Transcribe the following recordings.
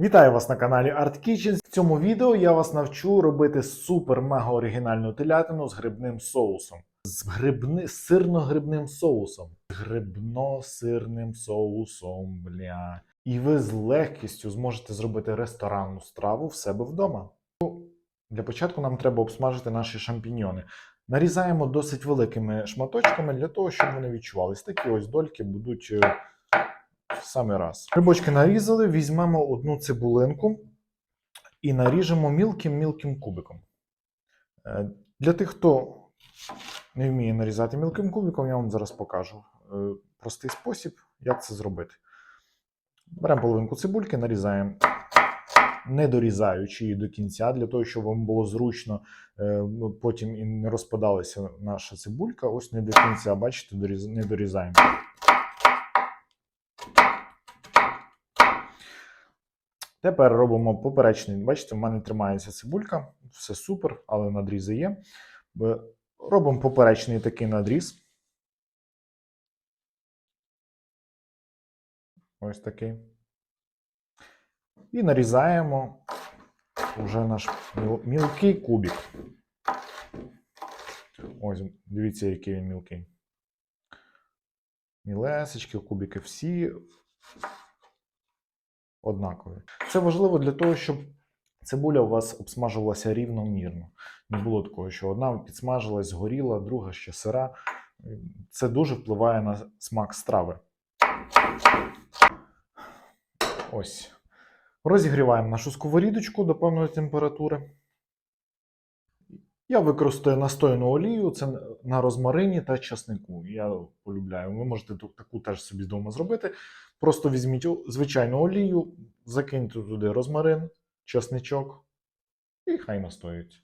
Вітаю вас на каналі Art Kitchen. В цьому відео я вас навчу робити супер-мега оригінальну телятину з грибним соусом. З грибни... сирно-грибним соусом. Грибно-сирним соусом, бля. І ви з легкістю зможете зробити ресторанну страву в себе вдома. Ну, Для початку нам треба обсмажити наші шампіньйони. Нарізаємо досить великими шматочками для того, щоб вони відчувались. Такі ось дольки будуть е, в самий раз. Грибочки нарізали, візьмемо одну цибулинку і наріжемо мілким-мілким кубиком. Е, Для тих, хто не вміє нарізати мілким кубиком, я вам зараз покажу е, простий спосіб, як це зробити. Беремо половинку цибульки, нарізаємо, не дорізаючи її до кінця, для того, щоб вам було зручно е, потім і не розпадалася наша цибулька. Ось не до кінця, бачите, не дорізаємо. Тепер робимо поперечний. Бачите, в мене тримається цибулька, все супер, але надрізи є. Робимо поперечний такий надріз. Ось такий. І нарізаємо вже наш мілкий кубик. Ось, дивіться, який він мілкий. Мілесечки, кубики всі однакові. Це важливо для того, щоб цибуля у вас обсмажувалася рівномірно. Не було такого, що одна підсмажилась, згоріла, друга ще сира. Це дуже впливає на смак страви. Ось. Розігріваємо нашу сковорідочку до певної температури. Я використаю настояну олію, це на розмарині та часнику. Я полюбляю. Ви можете таку теж собі вдома зробити. Просто візьміть звичайну олію, закиньте туди розмарин, часничок і хай настоїть.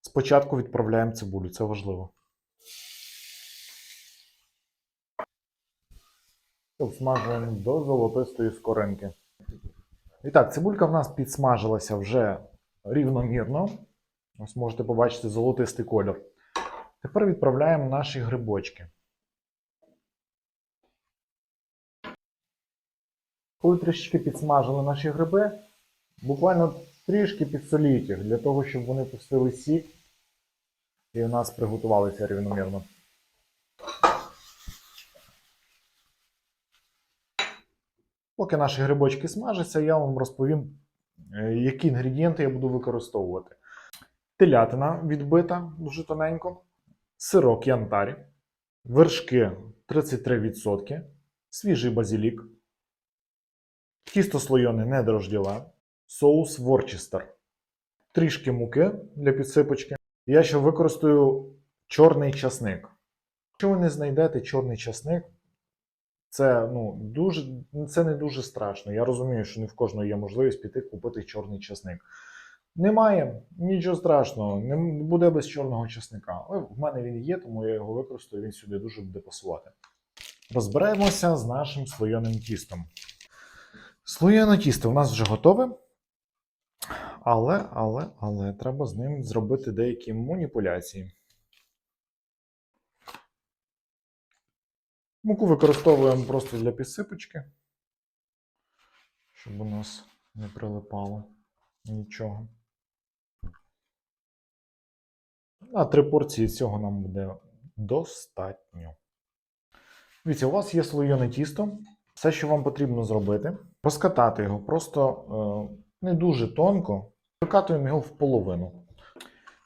Спочатку відправляємо цибулю, це важливо. Обсмажуємо до золотистої скоринки. І так, цибулька в нас підсмажилася вже рівномірно. Ось можете побачити золотистий колір. Тепер відправляємо наші грибочки. Коли трішки підсмажили наші гриби, буквально трішки підсоліть їх для того, щоб вони пустили сік і у нас приготувалися рівномірно. Поки наші грибочки смажаться, я вам розповім, е, які інгредієнти я буду використовувати. Телятина відбита дуже тоненько, сирок янтарь, вершки 33%, свіжий базилік, тісто слойоне недрождєве, соус ворчестер, трішки муки для підсипочки. Я ще використаю чорний часник. Якщо ви не знайдете чорний часник, це, ну, дуже, це не дуже страшно. Я розумію, що не в кожного є можливість піти купити чорний часник. Немає, нічого страшного, не буде без чорного часника. Але в мене він є, тому я його використаю, він сюди дуже буде пасувати. Розберемося з нашим слоєним тістом. Слоєне тісто у нас вже готове. Але, але, але треба з ним зробити деякі маніпуляції. Муку використовуємо просто для підсипочки, щоб у нас не прилипало нічого. А три порції цього нам буде достатньо. Дивіться, у вас є слоєне тісто. Все, що вам потрібно зробити, розкатати його просто е, не дуже тонко, викатуємо його в половину.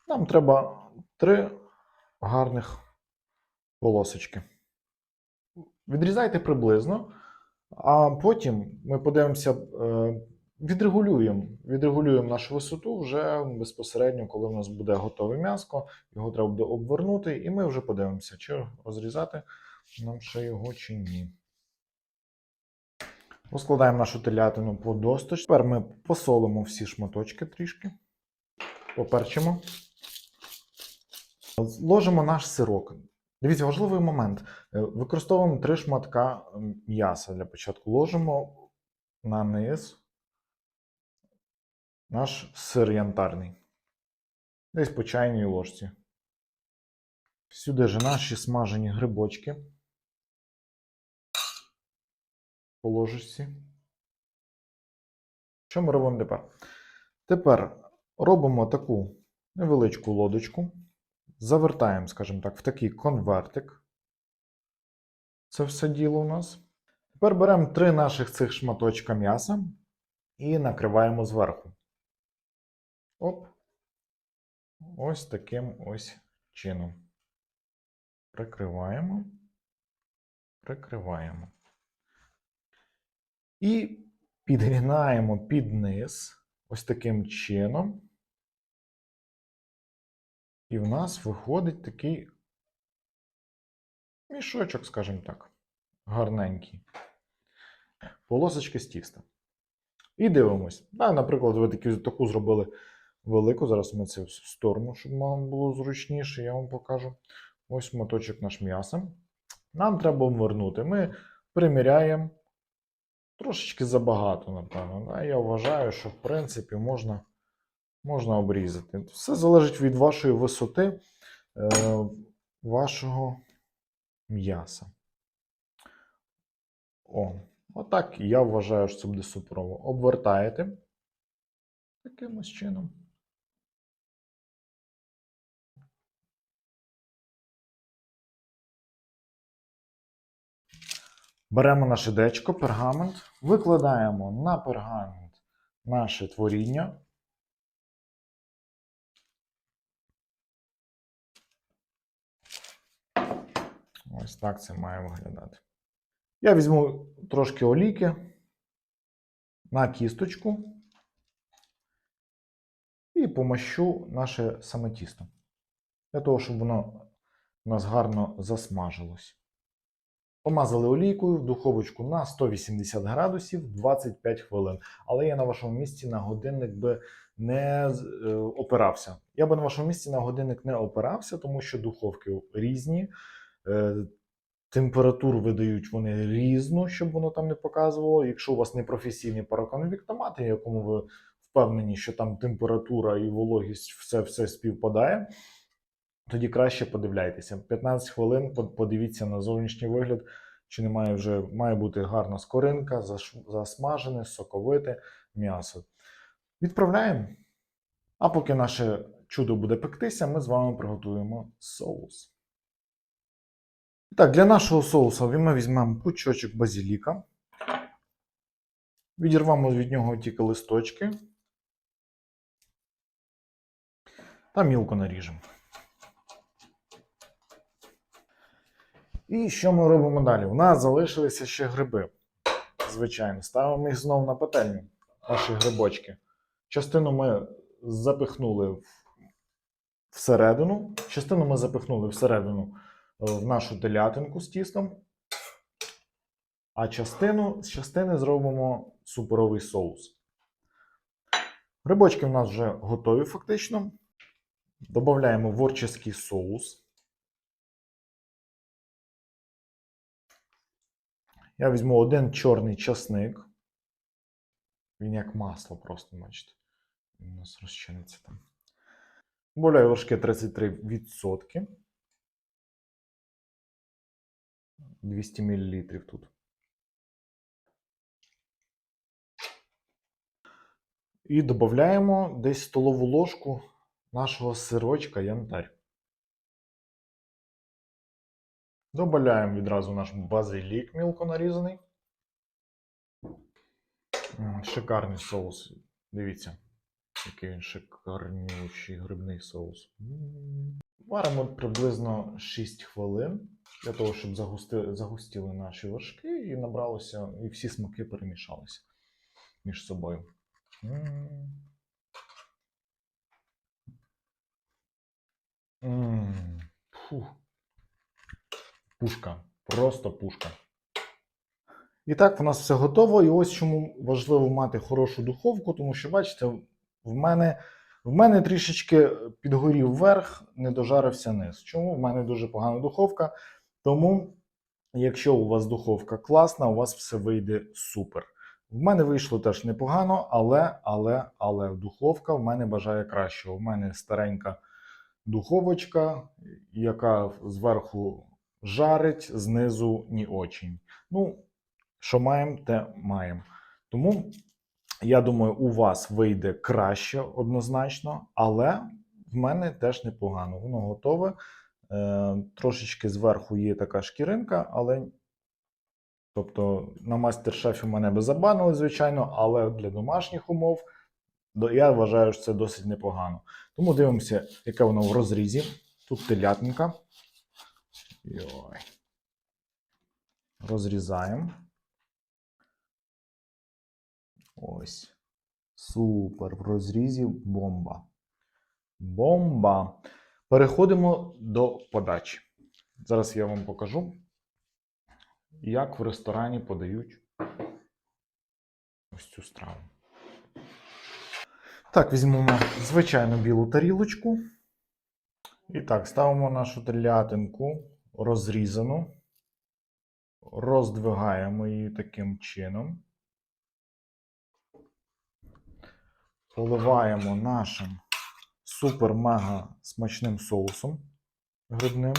Нам треба три гарних полосочки. Відрізайте приблизно, а потім ми подивимося, е, відрегулюємо, відрегулюємо нашу висоту вже безпосередньо, коли у нас буде готове м'ясо, його треба буде обвернути, і ми вже подивимося, чи розрізати нам ще його чи ні. Розкладаємо нашу телятину по досточці. Тепер ми посолимо всі шматочки трішки, поперчимо. Ложимо наш сирок. Дивіться, важливий момент. Е, Використовуємо три шматка м'яса для початку. Ложимо на низ наш сир янтарний. Десь по чайній ложці. Сюди же наші смажені грибочки. по ложечці. Що ми робимо тепер? Тепер робимо таку невеличку лодочку, завертаємо, скажімо так, в такий конвертик. Це все діло у нас. Тепер беремо три наших цих шматочка м'яса і накриваємо зверху. Оп. Ось таким ось чином. Прикриваємо. Прикриваємо. І підгинаємо під низ ось таким чином. І в нас виходить такий мішочок, скажімо так, гарненький. Полосочки з тіста. І дивимось. Наприклад, ви такі, таку зробили велику. Зараз ми це в сторону, щоб вам було зручніше, я вам покажу. Ось моточок наш м'яса. Нам треба обвернути. Ми приміряємо трошечки забагато, напевно. Я вважаю, що в принципі можна, можна обрізати. Все залежить від вашої висоти е, вашого м'яса. О, отак я вважаю, що це буде суперово. Обвертаєте такимось чином. Беремо наше дечко, пергамент, викладаємо на пергамент наше творіння. Ось так це має виглядати. Я візьму трошки олійки на кісточку і помащу наше саме тісто. Для того, щоб воно у нас гарно засмажилось. Помазали олійкою в духовочку на 180 градусів 25 хвилин. Але я на вашому місці на годинник би не е, опирався. Я би на вашому місці на годинник не опирався, тому що духовки різні. Е, Температуру видають вони різну, щоб воно там не показувало. Якщо у вас не професійний пароконвіктомат, якому ви впевнені, що там температура і вологість все, все співпадає, тоді краще подивляйтеся. 15 хвилин подивіться на зовнішній вигляд, чи немає вже має бути гарна скоринка, засмажене, соковите м'ясо. Відправляємо. А поки наше чудо буде пектися, ми з вами приготуємо соус. Так, для нашого соусу ми візьмемо пучочок базіліка. Відірвемо від нього тільки листочки. Та мілко наріжемо. І що ми робимо далі? У нас залишилися ще гриби. Звичайно, ставимо їх знову на пательню, наші грибочки. Частину ми запихнули всередину, частину ми запихнули всередину в нашу телятинку з тістом. А частину, з частини зробимо суперовий соус. Грибочки в нас вже готові фактично. Додаємо ворческий соус. Я візьму один чорний часник. Він як масло просто, бачите. Він у нас розчиниться там. Добавляю вершки 33%. 200 мл тут. І додаємо десь столову ложку нашого сирочка янтарь. Добавляємо відразу наш базилік мілко нарізаний. Шикарний соус. Дивіться, який він шикарнючий грибний соус. Варимо приблизно 6 хвилин для того, щоб загусти, загустіли наші вершки і набралося, і всі смаки перемішалися між собою. М. М. Фух. Пушка. Просто пушка. І так, в нас все готово. І ось чому важливо мати хорошу духовку, тому що, бачите, в мене, в мене трішечки підгорів верх, не дожарився низ. Чому? В мене дуже погана духовка. Тому, якщо у вас духовка класна, у вас все вийде супер. В мене вийшло теж непогано, але, але, але духовка в мене бажає кращого. У мене старенька духовочка, яка зверху жарить, знизу ні очень. Ну, Що маємо, те маємо. Тому я думаю, у вас вийде краще однозначно, але в мене теж непогано. Воно готове. Е, трошечки зверху є така шкіринка, але. Тобто на мастер-шефі мене би забанили, звичайно, але для домашніх умов я вважаю, що це досить непогано. Тому дивимося, яке воно в розрізі. Тут телятинка. Йой. Розрізаємо. Ось. Супер. В розрізі бомба. Бомба. Переходимо до подачі. Зараз я вам покажу, як в ресторані подають ось цю страву. Так, візьмемо звичайну білу тарілочку. І так, ставимо нашу телятинку розрізану. Роздвигаємо її таким чином. Поливаємо нашим супер-мега смачним соусом грибним.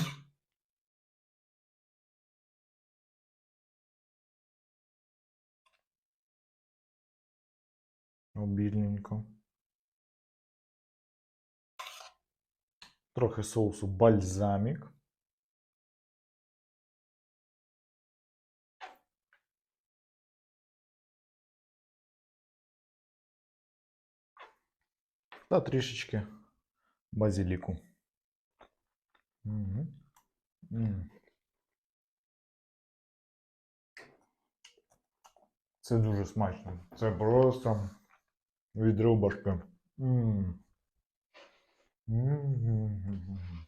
Обільненько. Трохи соусу бальзамік. Та трішечки базиліку. Угу. Це дуже смачно. Це просто від рубашки. М. М.